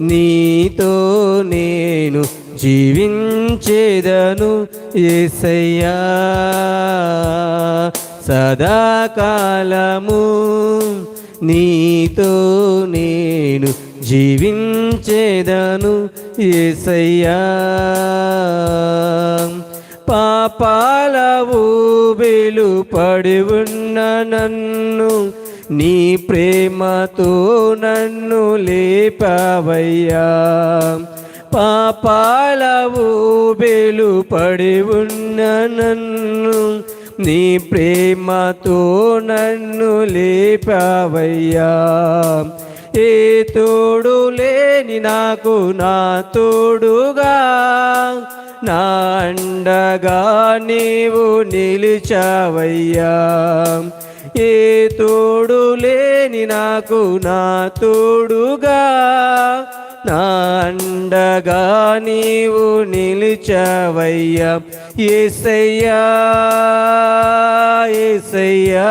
నీతో నేను జీవించేదను ఏసయ్యా. సదాకాలము నీతో నేను జీవించేదను ఏసయ్యా. పాపాల ఊబిలు పడి ఉన్న నన్ను నీ ప్రేమతో నన్ను లేపవయ్యా. పాపాల ఊబిలు పడి ఉన్న నన్ను నీ ప్రేమతో నన్ను లేపవయ్యా. ఏ తోడు లేని నాకు నా తోడుగా నా అండగా నీవు నిలిచావయ్యా. ఏ తోడు లేని నాకు నా తోడుగా నా అండగా నీవు నిలిచావయ్యా. ఏసయ్యా ఏసయ్యా.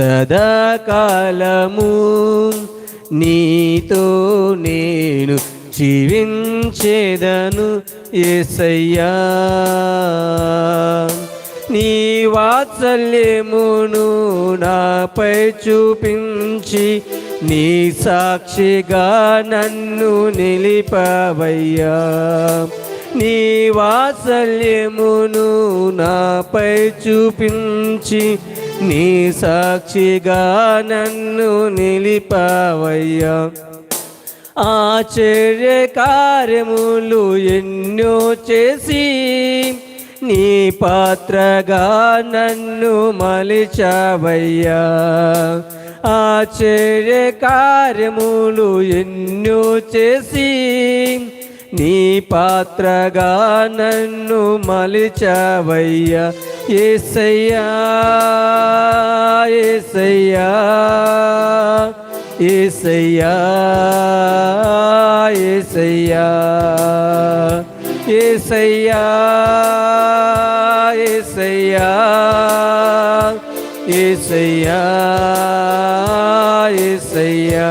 సదాకాలము నీతో నేను జీవించేదను ఎసయ్యా నీ వాత్సల్యమును నాపై చూపించి నీ సాక్షిగా నన్ను నిలిపవయ్యా. నీ వాత్సల్యమును నాపై చూపించి నీ సాక్షిగా నన్ను నిలిపావయ్యా. ఆశ్చర్య కార్యములు ఎన్నో చేసి నీ పాత్రగా నన్ను మలిచావయ్యా. ఆశ్చర్య కార్యములు ఎన్నో చేసి నీ పాత్రగా నన్ను మలిచవయ్యా. ఏసయ్యా ఏసయ్యా ఏసయ్యా ఏసయ్యా ఏసయ్యా ఏసయ్యా ఏసయ్యా ఏసయ్యా.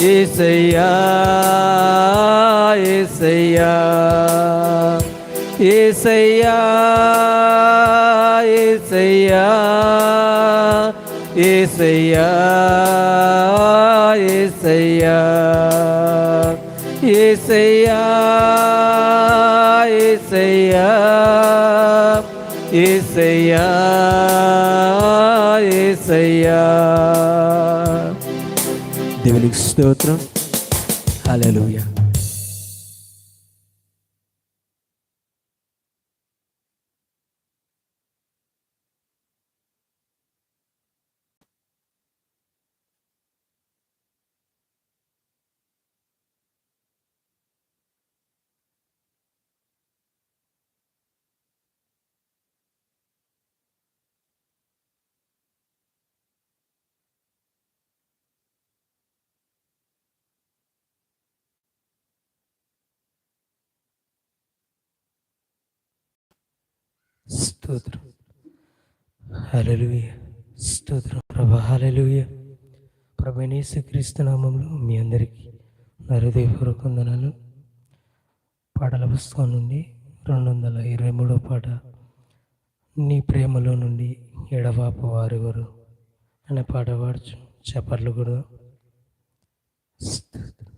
ఏసయ్యా ఏసయ్యా ఏసయ్యా ఏసయ్యా ఏసయ్యా ఏసయ్యా ఏసయ్యా ఏసయ్యా ఏసయ్యా ఏసయ్యా దేవునికి స్తోత్రం. హల్లెలూయా. స్తోత్రం. హలలుయ స్తోత్రం. ప్రభా హలలుయ ప్రభనేసు క్రీస్తునామంలో మీ అందరికీ నా హృదయపూర్వక వందనాలు. పాటల పుస్తకం నుండి రెండు వందల ఇరవై మూడో పాట నీ ప్రేమలో నుండి ఎడవాప వారెవరు అనే పాట పాడుచు చెప్పర్లు కూడా స్తోత్రం.